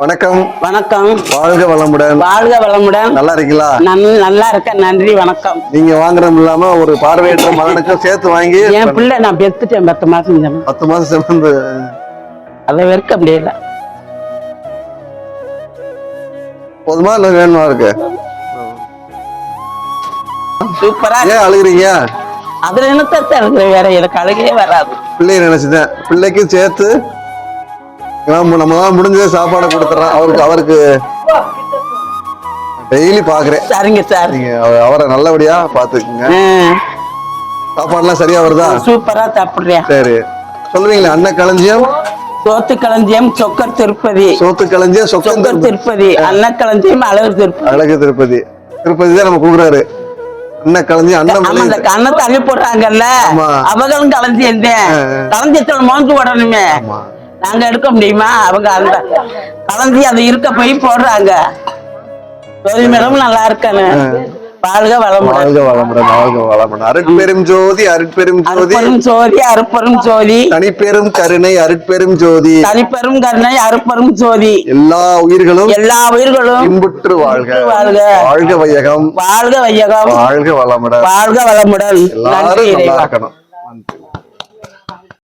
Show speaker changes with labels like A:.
A: வணக்கம்.
B: வணக்கம்.
A: வாழ்க வளமுடன்.
B: வாழ்க வளமுடன்.
A: நல்லா இருக்கீங்களா?
B: நன் நல்லா இருக்க நன்றி வணக்கம்.
A: நீங்க வாங்குறது இல்லாம ஒரு பார்வையற்ற மகனுக்கும் சேர்த்து வாங்கி
B: என் பிள்ளை நான் பெத்துட்டேன். பத்து மாசம்
A: பத்து மாசம் சுமந்து
B: அதை வெறுக்க முடியல.
A: போதுமா? இல்ல வேணுமா இருக்கு?
B: சூப்பரா
A: ஏன் அழுகுறீங்க?
B: அதுல என்னத்த இருக்கிற வேற எனக்கு அழுகையே வராது.
A: பிள்ளைய நினைச்சுட்டேன். பிள்ளைக்கும் சேர்த்து நம்மளால முடிஞ்ச சாப்பாடை கொடுத்துறோம் அவருக்கு அவருக்கு டெய்லி பாக்குறேன்.
B: சரிங்க சார்
A: நீங்க அவ- அவரை நல்லபடியா பாத்துக்குங்க
B: ம்,
A: சாப்பாடுலாம் சரியா வருதா?
B: சூப்பரா சாப்பிடுறியா
A: சரி. சொல்லுவீங்களா அன்ன களஞ்சியம்?
B: சோத்து களஞ்சியம் சொக்கர் திருப்பதி.
A: சோத்து களஞ்சியம்
B: சொக்கர் திருப்பதி. அன்ன களஞ்சியம் அழகு திருப்பதி.
A: அழகு திருப்பதி. திருப்பதி தான் நம்ம கொடுக்குறாரு. அண்ணன் களஞ்சியம் அண்ணன்
B: இந்த கண்ணை தள்ளி போடுறாங்கல்ல.
A: ஆமா.
B: அவங்களும் களஞ்சியம் தான். களஞ்சியத்துல மோந்து போடணுமே
A: ஆமா.
B: நாங்க எடுக்க முடியுமா? அவங்க அந்த களஞ்சி அது இருக்க போய் போடுறாங்க. ஜோதி மேடம் நல்லா இருக்கானு. வாழ்க வளமுடன்.
A: வாழ்க வளமுடன் வாழ்க வளமுடன். அருட்பெரும் ஜோதி அருட்பெரும் ஜோதி.
B: ஜோதி அருப்பெரும் ஜோதி.
A: தனிப்பெரும் கருணை அருட்பெரும் ஜோதி.
B: தனிப்பெரும் கருணை அருப்பெரும் ஜோதி.
A: எல்லா உயிர்களும்
B: எல்லா உயிர்களும்
A: இன்புற்று வாழ்க.
B: வாழ்க.
A: வாழ்க வையகம்.
B: வாழ்க வையகம்.
A: வாழ்க வளமுடன்.
B: வாழ்க வளமுடன்.
A: எல்லாரும் நல்லா இருக்கணும்.